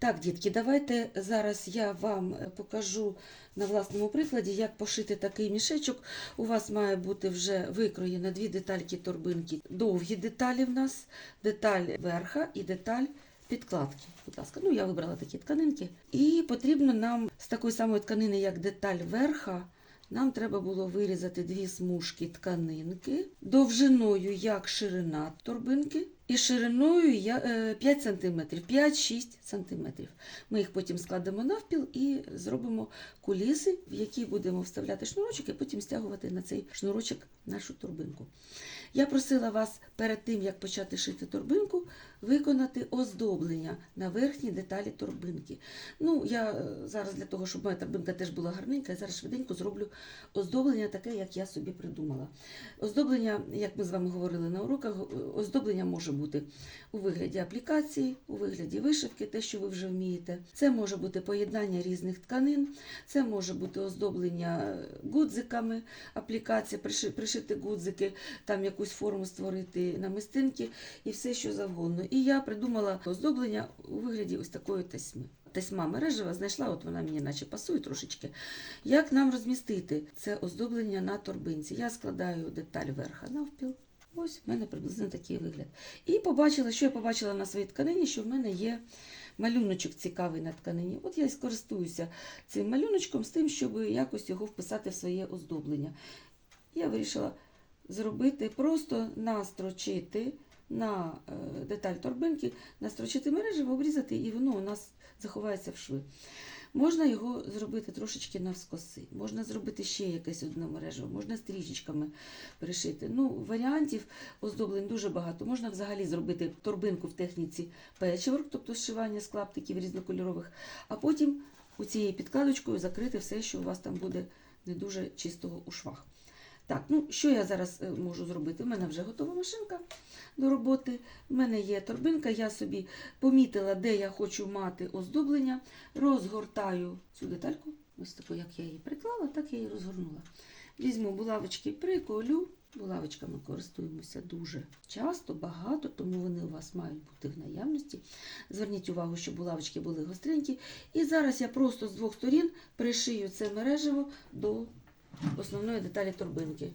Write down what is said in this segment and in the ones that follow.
Так, дітки, давайте зараз я вам е, покажу на власному прикладі, як пошити такий мішечок. У вас має бути вже викроєно дві детальки торбинки. Довгі деталі в нас, деталь верха і деталь підкладки. Будь ласка, ну я вибрала такі тканинки. І потрібно нам з такої самої тканини, як деталь верха, нам треба було вирізати дві смужки тканинки довжиною як ширина торбинки і шириною е, 5 см, 5-6 см. Ми їх потім складемо навпіл і зробимо куліси, в які будемо вставляти шнурочок і потім стягувати на цей шнурочок нашу торбинку. Я просила вас перед тим, як почати шити торбинку, виконати оздоблення на верхній деталі торбинки. Ну, я е, зараз для того, щоб моя торбинка теж була гарненька, я зараз швиденько зроблю оздоблення таке, як я собі придумала. Оздоблення, як ми з вами говорили на уроках, е, оздоблення може бути у вигляді аплікації, у вигляді вишивки, те, що ви вже вмієте. Це може бути поєднання різних тканин, це може бути оздоблення гудзиками, аплікація, пришити гудзики, там якусь форму створити на мистинки і все, що завгодно. І я придумала оздоблення у вигляді ось такої тесьми. Тесьма мережева знайшла, от вона мені наче пасує трошечки. Як нам розмістити це оздоблення на торбинці? Я складаю деталь верха навпіл. Ось в мене приблизно такий вигляд. І побачила, що я побачила на своїй тканині, що в мене є малюночок цікавий на тканині. От я і скористуюся цим малюночком з тим, щоб якось його вписати в своє оздоблення. Я вирішила зробити просто настрочити на е, деталь торбинки, настрочити мережево, обрізати, і воно у нас заховається в шви. Можна його зробити трошечки навскоси, можна зробити ще якесь одне мережево, можна стрічечками пришити. Ну, варіантів оздоблень дуже багато. Можна взагалі зробити торбинку в техніці печворк, тобто зшивання з клаптиків різнокольорових, а потім у цією підкладочкою закрити все, що у вас там буде не дуже чистого у швах. Так, ну що я зараз е, можу зробити? У мене вже готова машинка до роботи. У мене є торбинка, я собі помітила, де я хочу мати оздоблення. Розгортаю цю детальку, ось таку, як я її приклала, так я її розгорнула. Візьму булавочки, приколю. Булавочками користуємося дуже часто, багато, тому вони у вас мають бути в наявності. Зверніть увагу, щоб булавочки були гостренькі. І зараз я просто з двох сторін пришию це мережево до основної деталі торбинки.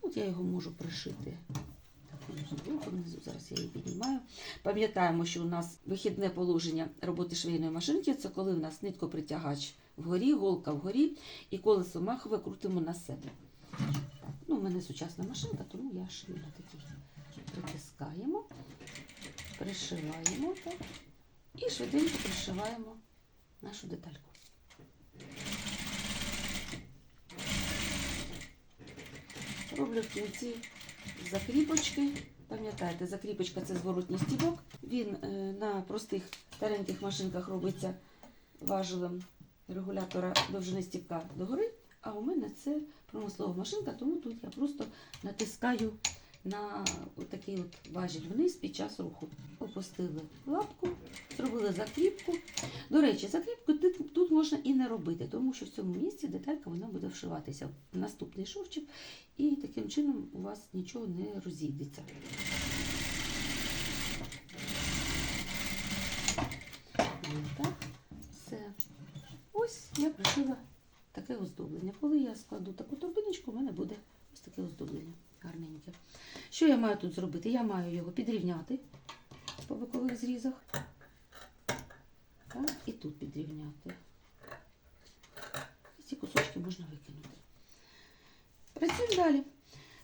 От я його можу пришити. Зараз я її піднімаю. Пам'ятаємо, що у нас вихідне положення роботи швейної машинки це коли у нас ниткопритягач вгорі, голка вгорі і колесо махове крутимо на себе. Так, ну, у мене сучасна машинка, тому я шию на такій. Притискаємо, пришиваємо так, і швиденько пришиваємо нашу детальку. Роблю в кінці закріпочки. Пам'ятаєте, закріпочка це зворотній стібок. Він е, на простих стареньких машинках робиться важелем регулятора довжини стібка догори, а у мене це промислова машинка, тому тут я просто натискаю на такий от важіль вниз під час руху. Опустили лапку, зробили закріпку. До речі, закріпку тут, можна і не робити, тому що в цьому місці деталька вона буде вшиватися в наступний шовчик, і таким чином у вас нічого не розійдеться. Ось я пришила таке оздоблення. Коли я складу таку торбиночку, у мене буде ось таке оздоблення гарненьке. Що я маю тут зробити? Я маю його підрівняти по бокових зрізах. Так, і тут підрівняти. І ці кусочки можна викинути. Працюємо далі.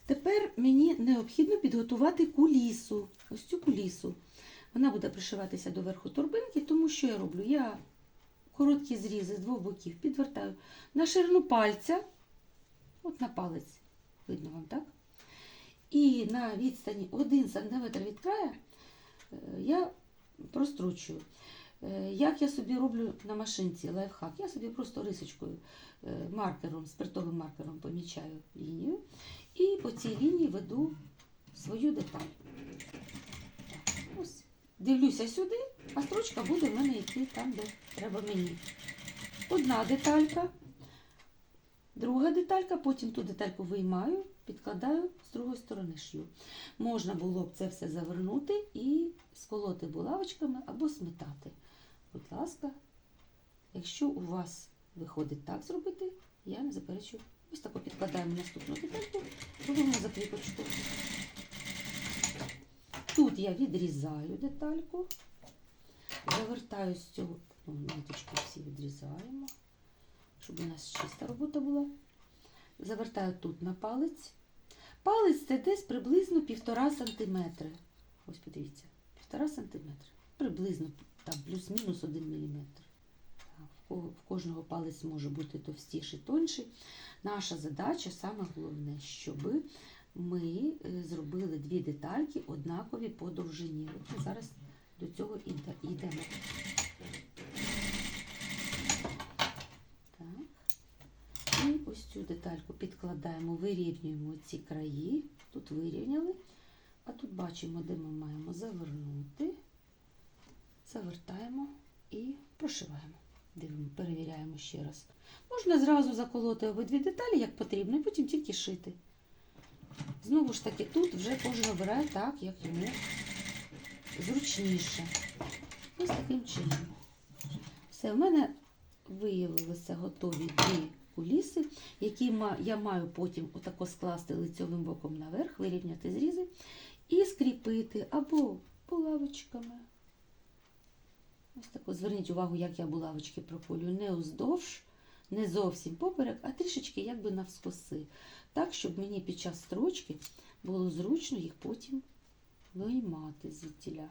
Тепер мені необхідно підготувати кулісу. Ось цю кулісу. Вона буде пришиватися до верху торбинки, тому що я роблю? Я короткі зрізи з двох боків підвертаю на ширину пальця, от на палець, видно вам, так? І на відстані 1 см від краю е, я прострочую. Е, Як я собі роблю на машинці лайфхак? Я собі просто рисочкою, е, маркером, спиртовим маркером помічаю лінію і по цій лінії веду свою деталь. Ось. Дивлюся сюди, а строчка буде в мене йти там, де треба мені. Одна деталька, друга деталька, потім ту детальку виймаю, підкладаю з другої сторони шью. Можна було б це все завернути і сколоти булавочками або сметати. Будь ласка, якщо у вас виходить так зробити, я не заперечую. Ось тако підкладаємо наступну детальку, робимо закріпочку. Тут я відрізаю детальку, завертаю з цього, ну, ниточки всі відрізаємо, щоб у нас чиста робота була. Завертаю тут на палець. Палець це десь приблизно півтора сантиметри. Ось подивіться, півтора сантиметри. Приблизно там плюс-мінус один міліметр. В кожного палець може бути товстіший, тонший. Наша задача, саме головне, щоб ми е, зробили дві детальки однакові по довжині. Зараз до цього йдемо. Так. І ось цю детальку підкладаємо, вирівнюємо ці краї. Тут вирівняли, а тут бачимо, де ми маємо завернути. Завертаємо і прошиваємо. Дивимо, перевіряємо ще раз. Можна зразу заколоти обидві деталі, як потрібно, і потім тільки шити. Знову ж таки, тут вже кожен обирає так, як йому зручніше. Ось таким чином. Все, в мене виявилися готові дві куліси, які я маю потім отако скласти лицьовим боком наверх, вирівняти зрізи і скріпити або булавочками. Ось тако зверніть увагу, як я булавочки проколюю не уздовж, не зовсім поперек, а трішечки якби навскоси. Так, щоб мені під час строчки було зручно їх потім виймати звідтіля.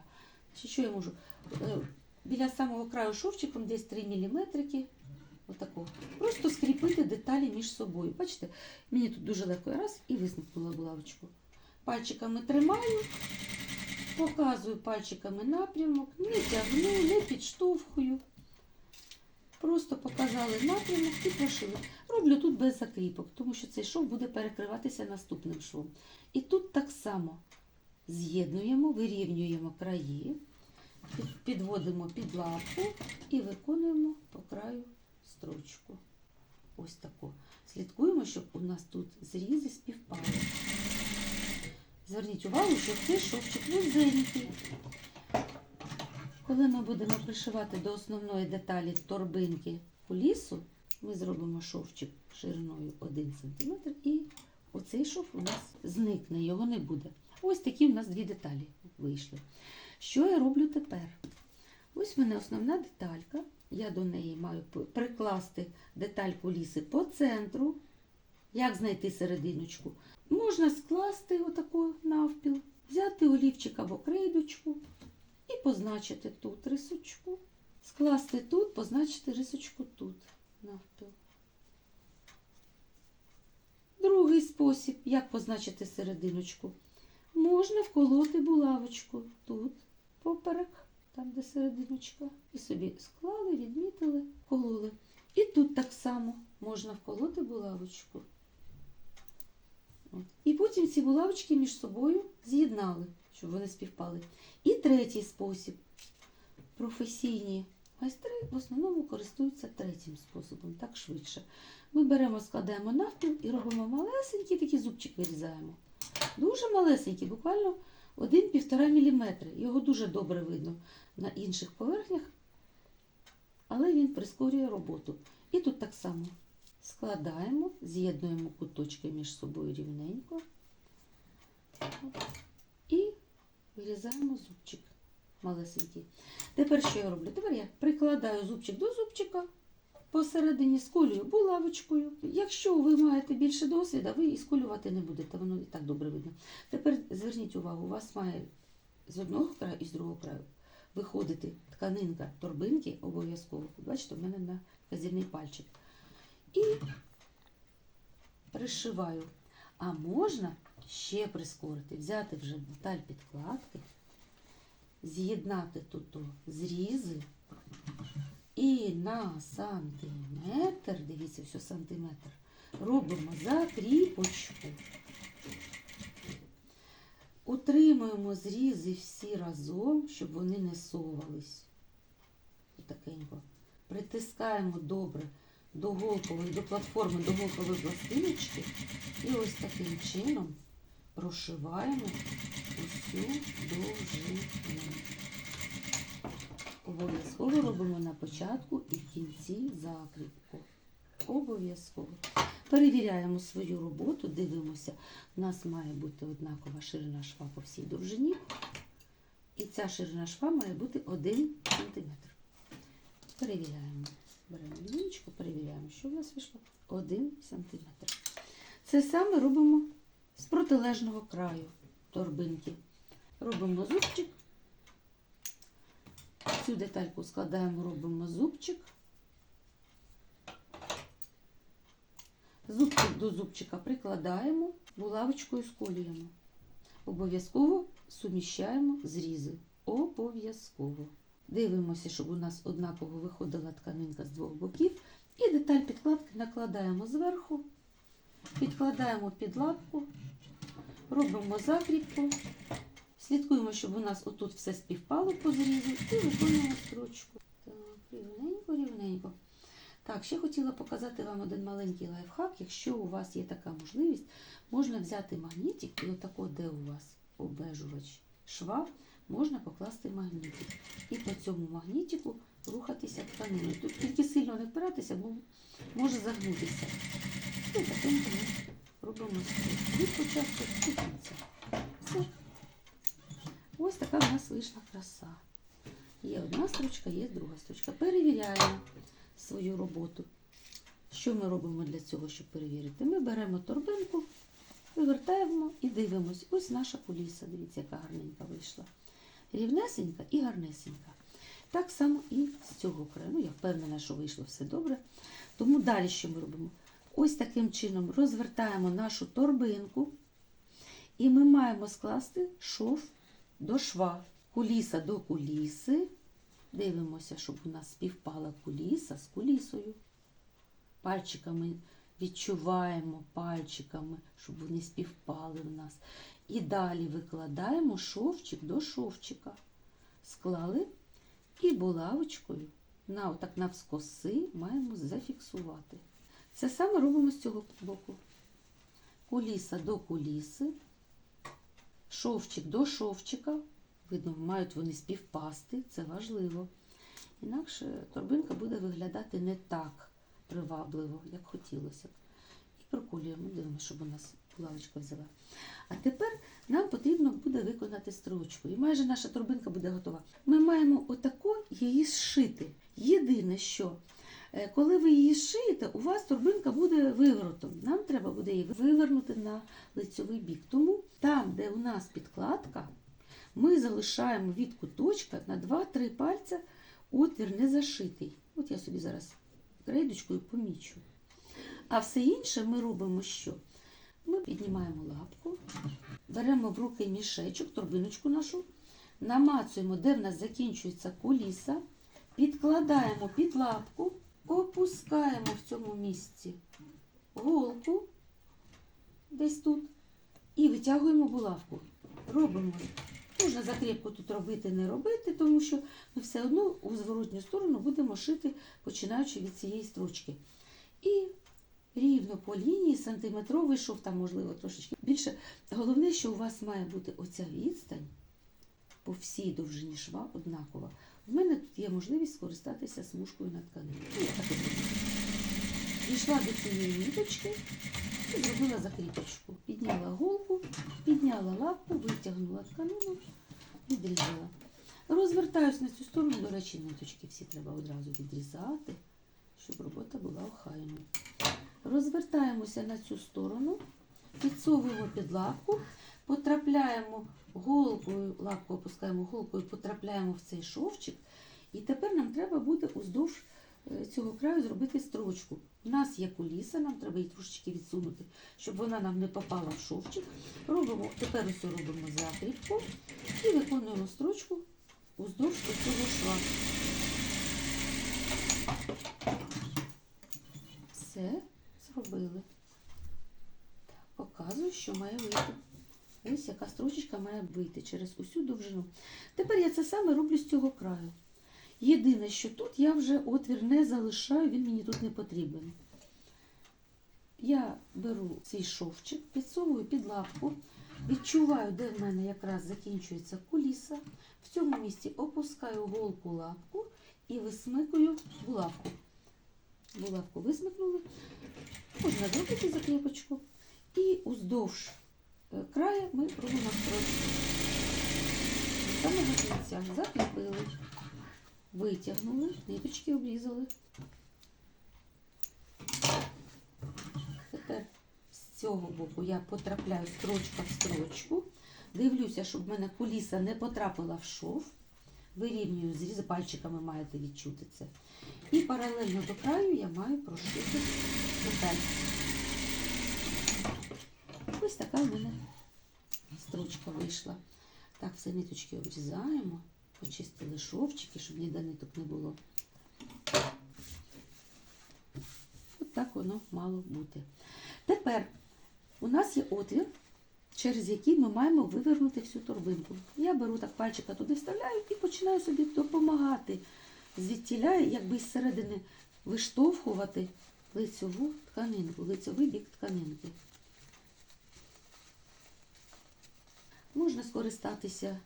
Що я можу? Е, Біля самого краю шовчиком десь 3 мм. Отако. Просто скріпити деталі між собою. Бачите, мені тут дуже легко раз і висмикнула булавочку. Пальчиками тримаю, показую пальчиками напрямок, не тягну, не підштовхую. Просто показали напрямок і прошили. Роблю тут без закріпок, тому що цей шов буде перекриватися наступним швом. І тут так само з'єднуємо, вирівнюємо краї, підводимо під лапку і виконуємо по краю строчку. Ось таку. Слідкуємо, щоб у нас тут зрізи співпали. Зверніть увагу, що цей шовчик вузенький. Коли ми будемо пришивати до основної деталі торбинки кулісу, ми зробимо шовчик шириною 1 см і оцей шов у нас зникне, його не буде. Ось такі у нас дві деталі вийшли. Що я роблю тепер? Ось в мене основна деталька. Я до неї маю прикласти деталь куліси по центру. Як знайти серединочку? Можна скласти отаку навпіл, взяти олівчик або крейдочку і позначити тут рисочку. Скласти тут, позначити рисочку тут навпіл. Другий спосіб, як позначити серединочку. Можна вколоти булавочку тут, поперек, там, де серединочка. І собі склали, відмітили, кололи. І тут так само можна вколоти булавочку. І потім ці булавочки між собою з'єднали, щоб вони співпали. І третій спосіб. Професійні майстри в основному користуються третім способом, так швидше. Ми беремо, складаємо навпіл і робимо малесенький такий зубчик вирізаємо. Дуже малесенький, буквально 1-1,5 мм. Його дуже добре видно на інших поверхнях, але він прискорює роботу. І тут так само складаємо, з'єднуємо куточки між собою рівненько і вирізаємо зубчик малесенький. Тепер що я роблю? Тепер я прикладаю зубчик до зубчика, посередині сколюю булавочкою. Якщо ви маєте більше досвіду, ви і сколювати не будете, воно і так добре видно. Тепер зверніть увагу, у вас має з одного краю і з другого краю виходити тканинка торбинки обов'язково. Бачите, в мене на казівний пальчик. І пришиваю. А можна ще прискорити, взяти вже деталь підкладки, з'єднати тут зрізи і на сантиметр, дивіться, все сантиметр, робимо закріпочку. Утримуємо зрізи всі разом, щоб вони не совались. Отакенько. Притискаємо добре до голкової, до платформи, до голкової пластиночки. І ось таким чином прошиваємо усю довжину. Обов'язково робимо на початку і в кінці закріпку. Обов'язково. Перевіряємо свою роботу, дивимося. У нас має бути однакова ширина шва по всій довжині. І ця ширина шва має бути 1 см. Перевіряємо. Беремо лінійку, перевіряємо, що в нас вийшло. 1 см. Це саме робимо з протилежного краю торбинки. Робимо зубчик. Цю детальку складаємо, робимо зубчик. Зубчик до зубчика прикладаємо, булавочкою сколюємо. Обов'язково суміщаємо зрізи. Обов'язково. Дивимося, щоб у нас однаково виходила тканинка з двох боків. І деталь підкладки накладаємо зверху, підкладаємо під лапку, робимо закріпку. Слідкуємо, щоб у нас отут все співпало по зрізу і виконуємо строчку. Так, рівненько, рівненько. Так, ще хотіла показати вам один маленький лайфхак. Якщо у вас є така можливість, можна взяти магнітик і отако, де у вас обмежувач шва, можна покласти магнітик. І по цьому магнітику рухатися тканиною. Тут тільки сильно не впиратися, бо може загнутися. І таким ми робимо. Від початку до кінця. Все. Ось така в нас вийшла краса. Є одна строчка, є друга строчка. Перевіряємо свою роботу. Що ми робимо для цього, щоб перевірити? Ми беремо торбинку, вивертаємо і дивимось. Ось наша куліса. Дивіться, яка гарненька вийшла. Рівнесенька і гарнесенька. Так само і з цього краю. Ну, я впевнена, що вийшло все добре. Тому далі що ми робимо? Ось таким чином розвертаємо нашу торбинку, і ми маємо скласти шов до шва, куліса до куліси. Дивимося, щоб у нас співпала куліса з кулісою. Пальчиками відчуваємо пальчиками, щоб вони співпали в нас. І далі викладаємо шовчик до шовчика. Склали і булавочкою на, отак навскоси маємо зафіксувати. Це саме робимо з цього боку. Куліса до куліси, шовчик до шовчика. Видно, мають вони співпасти, це важливо. Інакше торбинка буде виглядати не так привабливо, як хотілося б. І проколюємо, дивимося, щоб у нас булавочка взяла. А тепер нам потрібно буде виконати строчку. І майже наша торбинка буде готова. Ми маємо отако її зшити. Єдине, що е, коли ви її шиєте, у вас торбинка буде виворотом. Нам треба буде її вивернути на лицьовий бік. Тому там, де у нас підкладка, ми залишаємо від куточка на 2-3 пальця отвір не зашитий. От я собі зараз крейдочкою помічу. А все інше ми робимо що? Ми піднімаємо лапку, беремо в руки мішечок, торбиночку нашу, намацуємо, де в нас закінчується куліса, підкладаємо під лапку, опускаємо в цьому місці голку десь тут і витягуємо булавку. Робимо. Можна закріпку тут робити, не робити, тому що ми все одно у зворотню сторону будемо шити, починаючи від цієї строчки. І рівно по лінії, сантиметровий шов, там, можливо, трошечки більше. Головне, що у вас має бути оця відстань по всій довжині шва однакова. В мене тут є можливість скористатися смужкою на. Ну, зроблю. Дійшла до цієї ниточки і зробила закріпочку. Підняла голку, підняла лапку, витягнула тканину, відрізала. Розвертаюсь на цю сторону, до речі, ниточки всі треба одразу відрізати, щоб робота була охайною. Розвертаємося на цю сторону, підсовуємо під лапку, потрапляємо голкою, лапку опускаємо голкою, потрапляємо в цей шовчик. І тепер нам треба буде уздовж цього краю зробити строчку. У нас є куліса, нам треба її трошечки відсунути, щоб вона нам не попала в шовчик. Робимо, тепер ось робимо закріпку і виконуємо строчку уздовж цього шва. Все зробили. Так, показую, що має вийти. Ось яка строчечка має вийти через усю довжину. Тепер я це саме роблю з цього краю. Єдине, що тут я вже отвір не залишаю, він мені тут не потрібен. Я беру цей шовчик, підсовую під лапку, Відчуваю, де в мене якраз закінчується куліса. В цьому місці опускаю голку лапку і висмикую булавку. Булавку висмикнули. Можна зробити закріпочку. І уздовж е, краю ми робимо строчку. З самого кінця закріпили, витягнули, ниточки обрізали. Тепер з цього боку я потрапляю строчка в строчку. Дивлюся, щоб в мене куліса не потрапила в шов. Вирівнюю зріз пальчиками маєте відчути це. І паралельно до краю я маю прошити деталь. Ось така в мене строчка вийшла. Так, все ниточки обрізаємо, почистили шовчики, щоб ніде ниток не було. От так воно мало бути. Тепер у нас є отвір, через який ми маємо вивернути всю торбинку. Я беру так пальчика туди вставляю і починаю собі допомагати. Звідтіля, якби зсередини виштовхувати лицьову тканинку, лицьовий бік тканинки. Можна скористатися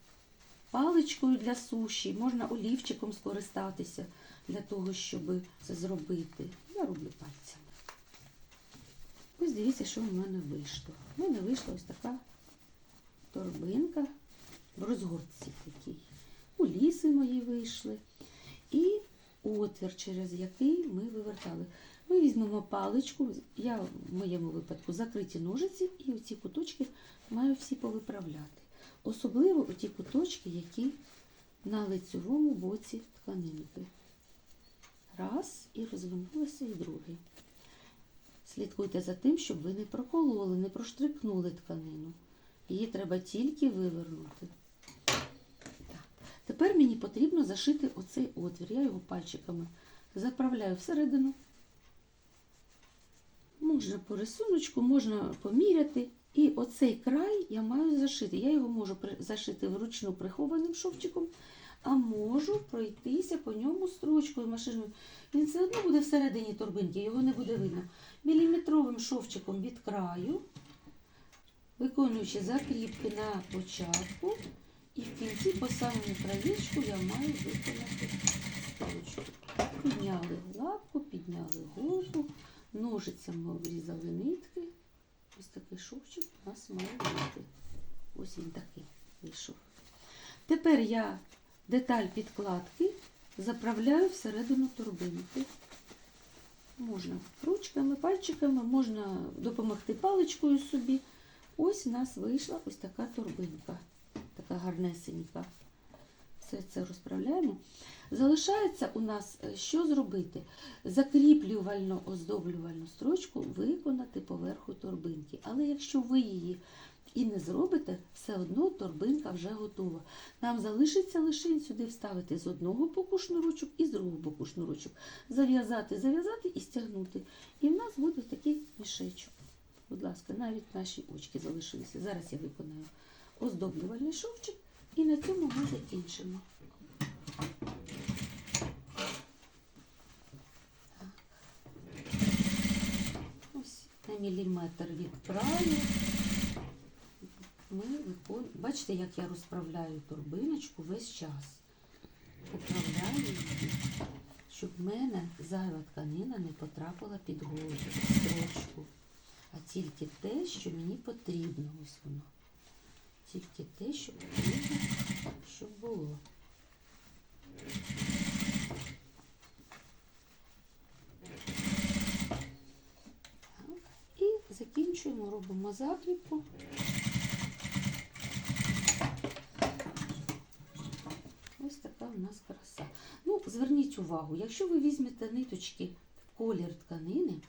паличкою для суші, можна олівчиком скористатися для того, щоб це зробити. Я роблю пальцями. Ось дивіться, що в мене вийшло. У мене вийшла ось така торбинка в розгортці такій. Куліси мої вийшли. І отвір, через який ми вивертали. Ми візьмемо паличку, я в моєму випадку закриті ножиці, і оці куточки маю всі повиправляти. Особливо оті куточки, які на лицьовому боці тканинки. Раз, і розвернулося, і другий. Слідкуйте за тим, щоб ви не прокололи, не проштрикнули тканину. Її треба тільки вивернути. Так. Тепер мені потрібно зашити оцей отвір. Я його пальчиками заправляю всередину. Можна по рисуночку, можна поміряти. І оцей край я маю зашити. Я його можу зашити вручну прихованим шовчиком, а можу пройтися по ньому строчкою машиною. Він все одно буде всередині торбинки, його не буде видно. Міліметровим шовчиком від краю, виконуючи закріпки на початку, і в кінці по самому краєчку я маю виконати строчку. Підняли лапку, підняли голку, ножицями обрізали нитки. Ось такий шовчик у нас має бути. Ось він такий вийшов. Тепер я деталь підкладки заправляю всередину торбинки. Можна ручками, пальчиками, можна допомогти паличкою собі. Ось у нас вийшла ось така торбинка, така гарнесенька. Все це розправляємо. Залишається у нас е, що зробити? Закріплювально оздоблювальну строчку виконати поверху торбинки. Але якщо ви її і не зробите, все одно торбинка вже готова. Нам залишиться лише сюди вставити з одного боку шнурочок і з другого боку шнурочок. Зав'язати, зав'язати і стягнути. І в нас буде такий мішечок. Будь ласка, навіть наші очки залишилися. Зараз я виконаю оздоблювальний шовчик і на цьому ми закінчимо. Ось на міліметр від. Ми виконуємо. Бачите, як я розправляю торбиночку весь час. Поправляю її, щоб в мене зайва тканина не потрапила під голову, під строчку. А тільки те, що мені потрібно. Ось воно. Тільки те, що потрібно, щоб було. І закінчуємо, робимо закріпку. Ось така у нас краса. Ну, зверніть увагу, якщо ви візьмете ниточки в колір тканини,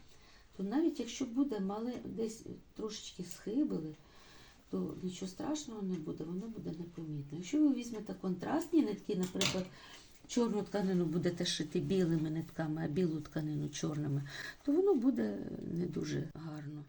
то навіть якщо буде мале, десь трошечки схибили, то нічого страшного не буде, воно буде непомітно. Якщо ви візьмете контрастні нитки, наприклад, чорну тканину будете шити білими нитками, а білу тканину чорними, то воно буде не дуже гарно.